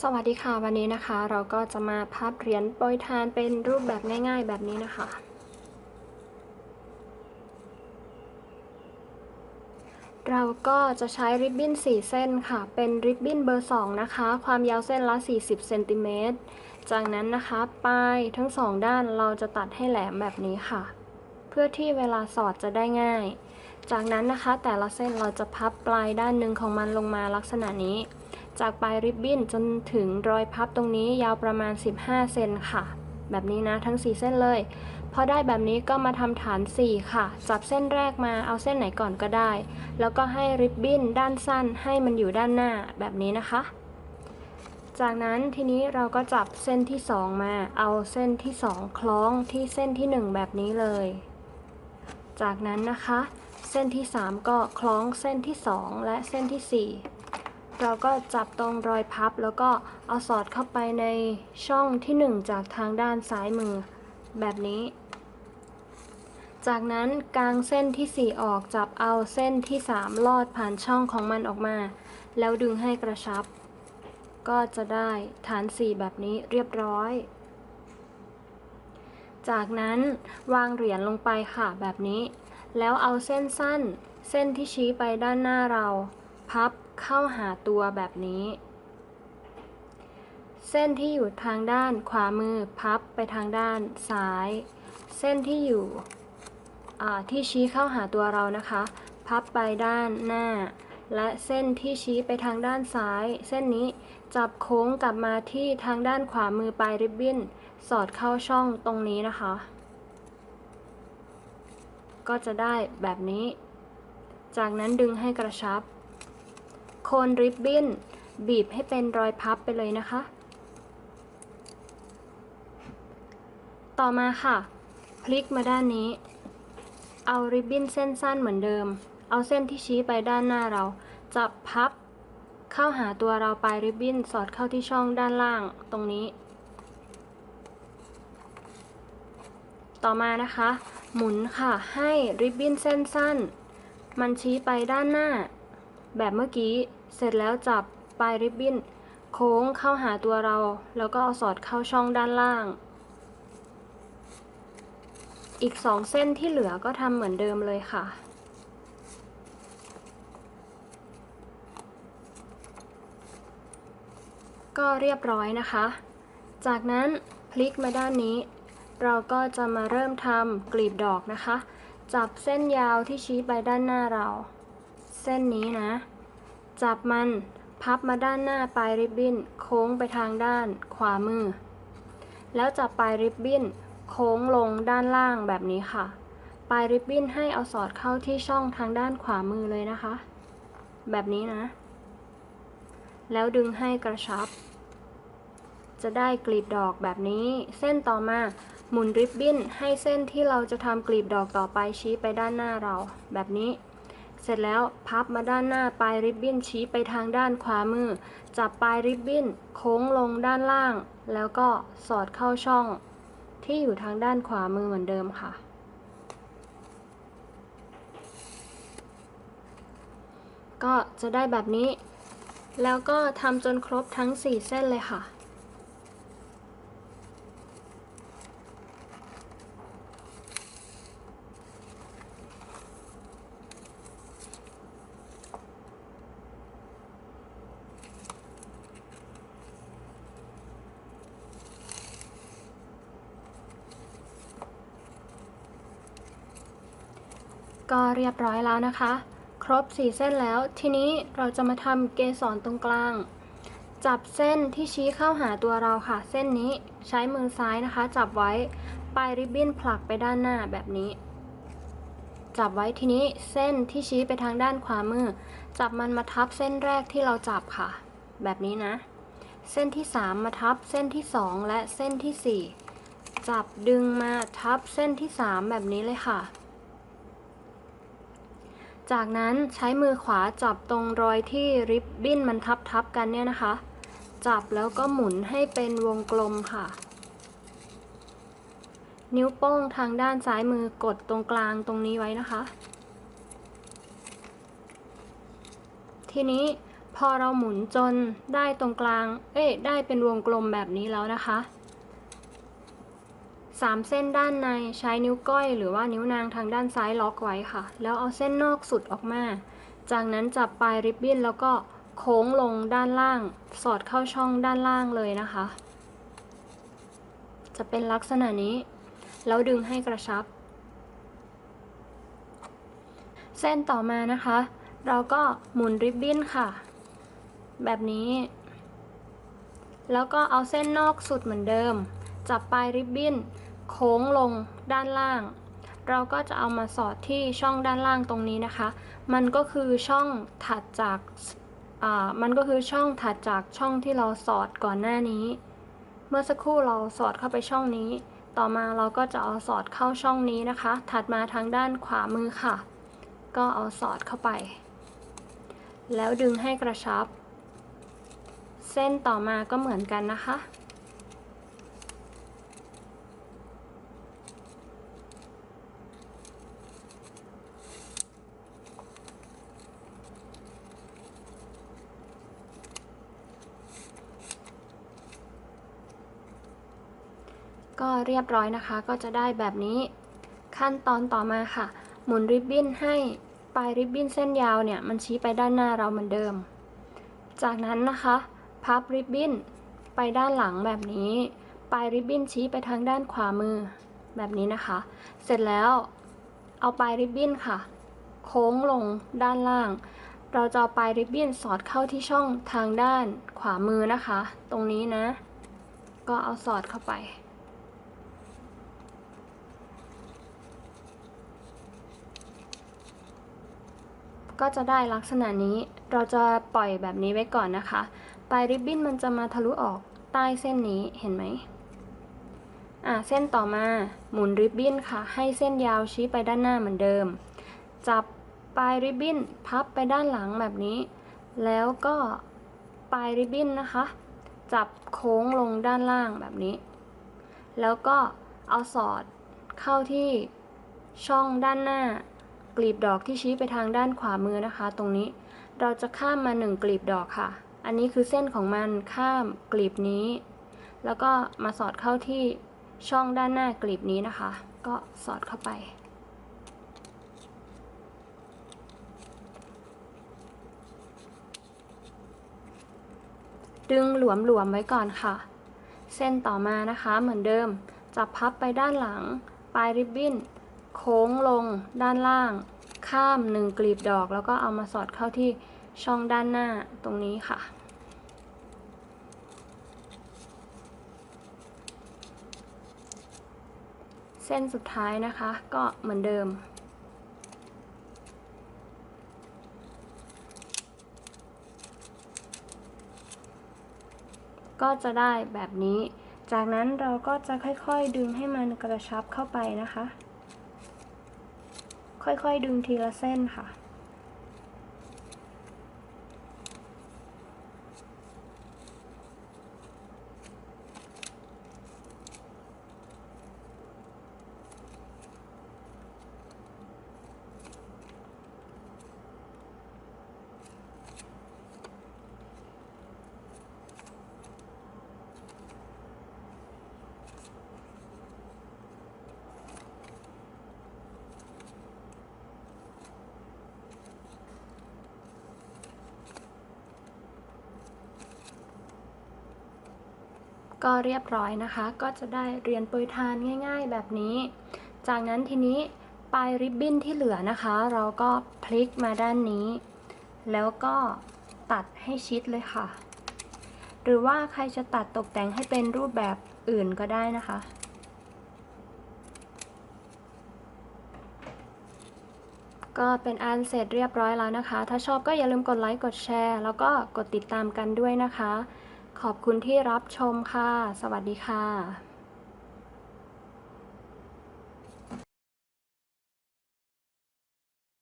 สวัสดีค่ะวันนี้นะคะ เราก็จะมาพับเหรียญโปรยทานเป็นรูปแบบง่าย ๆ แบบนี้นะคะ เราก็จะใช้ริบบิ้น 4 เส้นค่ะ เป็นริบบิ้นเบอร์ 2 นะคะ ความยาวเส้นละ 40เซนติเมตรจากนั้นนะคะปลายทั้งสองด้านเราจะตัดให้แหลมแบบนี้ค่ะ เพื่อที่เวลาสอดจะได้ง่าย จากนั้นนะคะแต่ละเส้นเราจะพับปลายด้านหนึ่งของมันลงมาลักษณะนี้ จากปลายริบบิ้นจนถึงรอยพับตรงนี้ยาวประมาณ 15 เซนค่ะ แบบนี้นะทั้ง 4 เส้นเลย พอได้แบบนี้ก็มาทำฐาน 4 ค่ะ จับเส้นแรกมาเอาเส้นไหนก่อนก็ได้ แล้วก็ให้ริบบิ้นด้านสั้นให้มันอยู่ด้านหน้าแบบนี้นะคะ จากนั้นทีนี้เราก็จับเส้นที่ 2 มาเอาเส้นที่ 2 คล้องที่เส้นที่ 1 แบบนี้เลย จากนั้นนะคะ เส้นที่ 3 ก็คล้องเส้นที่ 2 และเส้นที่ 4 เราก็จับตรงรอยพับ แล้วก็เอาสอดเข้าไปในช่องที่ 1 จากทางด้านซ้ายมือแบบนี้ จากนั้นกางเส้นที่ 4 ออกจับเอาเส้นที่ 3 ลอดผ่านช่องของมันออกมา แล้วดึงให้กระชับ ก็จะได้ฐาน 4 แบบนี้เรียบร้อย จากนั้นวางเหรียญลงไปค่ะแบบนี้ แล้วเอาเส้นสั้น เส้นที่ชี้ไปด้านหน้าเรา พับ เข้าหาตัวแบบนี้ เส้นที่อยู่ทางด้านขวามือพับไปทางด้านซ้าย เส้นที่อยู่ที่ชี้เข้าหาตัวเรานะคะ พับไปด้านหน้า และเส้นที่ชี้ไปทางด้านซ้าย เส้นนี้จับโค้งกลับมาที่ทางด้านขวามือปลายริบบิ้น สอดเข้าช่องตรงนี้นะคะ ก็จะได้แบบนี้ จากนั้นดึงให้กระชับ โคนริบบิ้น บีบให้เป็นรอยพับไปเลยนะคะ ต่อมาค่ะ พลิกมาด้านนี้ เอาริบบิ้นเส้นสั้นเหมือนเดิม เอาเส้นที่ชี้ไปด้านหน้าเรา จับพับเข้าหาตัวเราปลายริบบิ้นสอดเข้าที่ช่องด้านล่างตรงนี้ ต่อมานะคะ หมุนค่ะให้ริบบิ้นเส้นสั้น มันชี้ไปด้านหน้า แบบเมื่อกี้ เสร็จแล้วจับปลายริบบิ้น โค้งเข้าหาตัวเรา แล้วก็เอาสอดเข้าช่องด้านล่าง อีกสองเส้นที่เหลือก็ทำเหมือนเดิมเลยค่ะก็เรียบร้อยนะคะ จากนั้นพลิกมาด้านนี้ เราก็จะมาเริ่มทำกลีบดอกนะคะ จับเส้นยาวที่ชี้ไปด้านหน้าเรา เส้นนี้นะ จับมันพับมาด้านหน้าปลายริบบิ้นโค้งไปทางด้านขวามือ แล้วจับปลายริบบิ้นโค้งลงด้านล่างแบบนี้ค่ะ ปลายริบบิ้นให้เอาสอดเข้าที่ช่องทางด้านขวามือเลยนะคะ แบบนี้นะ แล้วดึงให้กระชับ จะได้กลีบดอกแบบนี้ เส้นต่อมาหมุนริบบิ้นให้เส้นที่เราจะทำกลีบดอกต่อไปชี้ไปด้านหน้าเรา แบบนี้ เสร็จแล้วพับมาด้านหน้าปลายริบบิ้นชี้ไปทางด้านขวามือ จับปลายริบบิ้นโค้งลงด้านล่าง แล้วก็สอดเข้าช่องที่อยู่ทางด้านขวามือเหมือนเดิมค่ะ ก็จะได้แบบนี้ แล้วก็ทำจนครบทั้ง 4 เส้นเลยค่ะ ก็เรียบร้อยแล้วนะคะ ครบ 4 เส้นแล้ว ทีนี้เราจะมาทำเกสรตรงกลาง จับเส้นที่ชี้เข้าหาตัวเราค่ะ เส้นนี้ใช้มือซ้ายนะคะ จับไว้ปลายริบบิ้นผลักไปด้านหน้าแบบนี้ จับไว้ทีนี้เส้นที่ชี้ไปทางด้านขวามือ จับมันมาทับเส้นแรกที่เราจับค่ะ แบบนี้นะ เส้นที่ 3 มาทับเส้นที่ 2 และเส้นที่ 4 จับดึงมาทับเส้นที่ 3 แบบนี้เลยค่ะ จากนั้นใช้มือขวาจับตรงรอยที่ริบบิ้นมันทับทับกันเนี่ยนะคะ จับแล้วก็หมุนให้เป็นวงกลมค่ะ นิ้วโป้งทางด้านซ้ายมือกดตรงกลางตรงนี้ไว้นะคะ ทีนี้พอเราหมุนจนได้ตรงกลาง เอ้ยได้เป็นวงกลมแบบนี้แล้วนะคะ สามเส้นด้านในใช้นิ้วก้อยหรือว่านิ้วนางทางด้านซ้ายล็อกไว้ค่ะ แล้วเอาเส้นนอกสุดออกมา จากนั้นจับปลายริบบิ้นแล้วก็โค้งลงด้านล่าง สอดเข้าช่องด้านล่างเลยนะคะ จะเป็นลักษณะนี้ แล้วดึงให้กระชับ เส้นต่อมานะคะ เราก็หมุนริบบิ้นค่ะ แบบนี้ แล้วก็เอาเส้นนอกสุดเหมือนเดิมจับปลายริบบิ้น โค้งลงด้านล่าง เราก็จะเอามาสอดที่ช่องด้านล่างตรงนี้นะคะ มันก็คือช่องถัดจากมันก็คือช่องถัดจากช่องที่เราสอดก่อนหน้านี้ เมื่อสักครู่เราสอดเข้าไปช่องนี้ ต่อมาเราก็จะเอาสอดเข้าช่องนี้นะคะ ถัดมาทางด้านขวามือค่ะ ก็เอาสอดเข้าไป แล้วดึงให้กระชับ เส้นต่อมาก็เหมือนกันนะคะ ก็เรียบร้อยนะคะ ก็จะได้แบบนี้ ขั้นตอนต่อมาค่ะ หมุนริบบิ้นให้ปลายริบบิ้นเส้นยาวเนี่ยมันชี้ไปด้านหน้าเราเหมือนเดิม จากนั้นนะคะ พับริบบิ้นไปด้านหลังแบบนี้ ปลายริบบิ้นชี้ไปทางด้านขวามือแบบนี้นะคะ เสร็จแล้วเอาปลายริบบิ้นค่ะ โค้งลงด้านล่าง เราจะเอาปลายริบบิ้นสอดเข้าที่ช่องทางด้านขวามือนะคะ ตรงนี้นะ ก็เอาสอดเข้าไป ก็จะได้ลักษณะนี้ เราจะปล่อยแบบนี้ไว้ก่อนนะคะ ปลายริบบิ้นมันจะมาทะลุออกใต้เส้นนี้เห็นไหมอ่าเส้นต่อมาหมุนริบบิ้นค่ะ ให้เส้นยาวชี้ไปด้านหน้าเหมือนเดิม จับปลายริบบิ้นพับไปด้านหลังแบบนี้ แล้วก็ปลายริบบิ้นนะคะ จับโค้งลงด้านล่างแบบนี้ แล้วก็เอาสอดเข้าที่ช่องด้านหน้า กลีบดอกที่ชี้ไปทางด้านขวามือนะคะ ตรงนี้เราจะข้ามมาหนึ่งกลีบดอกค่ะ อันนี้คือเส้นของมันข้ามกลีบนี้ แล้วก็มาสอดเข้าที่ช่องด้านหน้ากลีบนี้นะคะ ก็สอดเข้าไป ดึงหลวมๆไว้ก่อนค่ะ เส้นต่อมานะคะเหมือนเดิม จับพับไปด้านหลัง ปลายริบบิ้น โค้งลงด้านล่าง ข้ามหนึ่งกลีบดอก แล้วก็เอามาสอดเข้าที่ช่องด้านหน้าตรงนี้ค่ะ เส้นสุดท้ายนะคะก็เหมือนเดิมก็จะได้แบบนี้ จากนั้นเราก็จะค่อยๆดึงให้มันกระชับเข้าไปนะคะ ค่อยๆดึงทีละเส้นค่ะ ก็เรียบร้อยนะคะ ก็จะได้เรียนปรยทานง่ายๆแบบนี้ จากนั้นทีนี้ปลายริบบิ้นที่เหลือนะคะ เราก็พลิกมาด้านนี้ แล้วก็ตัดให้ชิดเลยค่ะ หรือว่าใครจะตัดตกแต่งให้เป็นรูปแบบอื่นก็ได้นะคะก็เป็นอันเสร็จเรียบร้อยแล้วนะคะ ถ้าชอบก็อย่าลืมกดไลค์ กดแชร์ แล้วก็กดติดตามกันด้วยนะคะ ขอบคุณที่รับชมค่ะ สวัสดีค่ะ